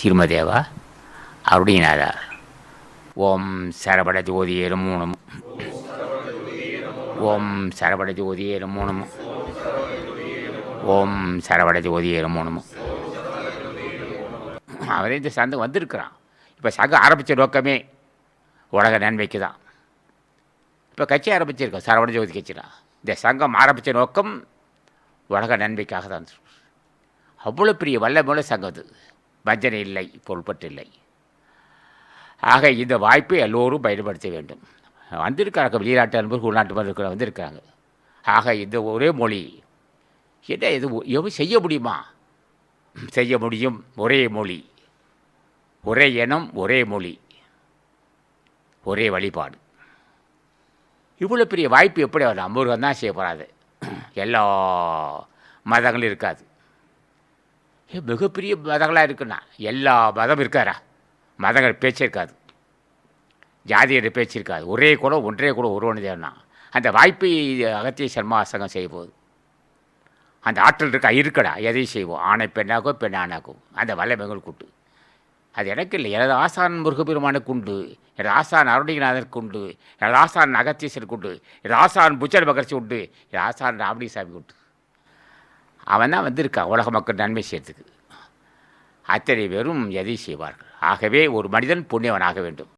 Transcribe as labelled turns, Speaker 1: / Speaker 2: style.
Speaker 1: திருமதேவா அருணிநாதா ஓம் சரபட ஜோதியே நமோ ஓம் சரபட ஜோதியே நமோ ஓம் சரவட ஜோதியே நமோ அவரே இந்த சங்கம் வந்திருக்கிறான். இப்போ சங்கம் ஆரம்பித்த நோக்கமே உலக நன்மைக்கு தான். இப்போ கட்சி ஆரம்பிச்சிருக்கோம் சரவண ஜோதி கட்சினா. இந்த சங்கம் ஆரம்பித்த நோக்கம் உலக நன்மைக்காக தான். அவ்வளோ பெரிய வல்லமுள்ள சங்கம் அது. வஞ்சனை இல்லை பொருள்பட்டில்லை ஆக இந்த வாய்ப்பை எல்லோரும் பயன்படுத்த வேண்டும். வந்திருக்காங்க வெளிநாட்டு அன்பர்கள் உள்நாட்டு இருக்கிற வந்திருக்காங்க ஆக இந்த ஒரே மொழி என்ன இது எவ்வளோ செய்ய முடியுமா? செய்ய முடியும் ஒரே மொழி. ஒரே இனம் ஒரே மொழி. ஒரே வழிபாடு. இவ்வளோ பெரிய வாய்ப்பு எப்படி அவர் அம்பூர்கம் தான் செய்ய போகிறாது எல்லா மதங்களும் இருக்காது. மிகப்பெரிய மதங்களாக இருக்குண்ணா எல்லா மதம் இருக்காரா? மதங்கள் பேச்சே இருக்காது ஜாதியோட பேச்சு இருக்காது ஒரே கூட ஒன்றே கூட உருவானதேண்ணா அந்த வாய்ப்பை அகத்திய சர்மா சங்கம் அந்த ஆற்றல் இருக்கா? இருக்கடா. எதையும் செய்வோம். ஆணை பெண்ணாக்கோ பெண் ஆணாக்கும் அந்த வல்லமைகள் கூட்டு அது எனக்கு இல்லை. எனது ஆசான் முருகபெருமானுக்கு உண்டு. எனது ஆசான் அருணிநாதனுக்கு உண்டு. எனது ஆசான் அகத்தீஸ்வருக்கு உண்டு. எனது ஆசான் புச்சர் மகர்ச்சி உண்டு. எனது ஆசான் ராமலிசாமி உண்டு. அவன் தான் வந்திருக்கான் உலக மக்கள் நன்மை செய்யறதுக்கு. அத்தனை பேரும் எதை செய்வார்கள்? ஆகவே ஒரு மனிதன் புண்ணியவனாக வேண்டும்.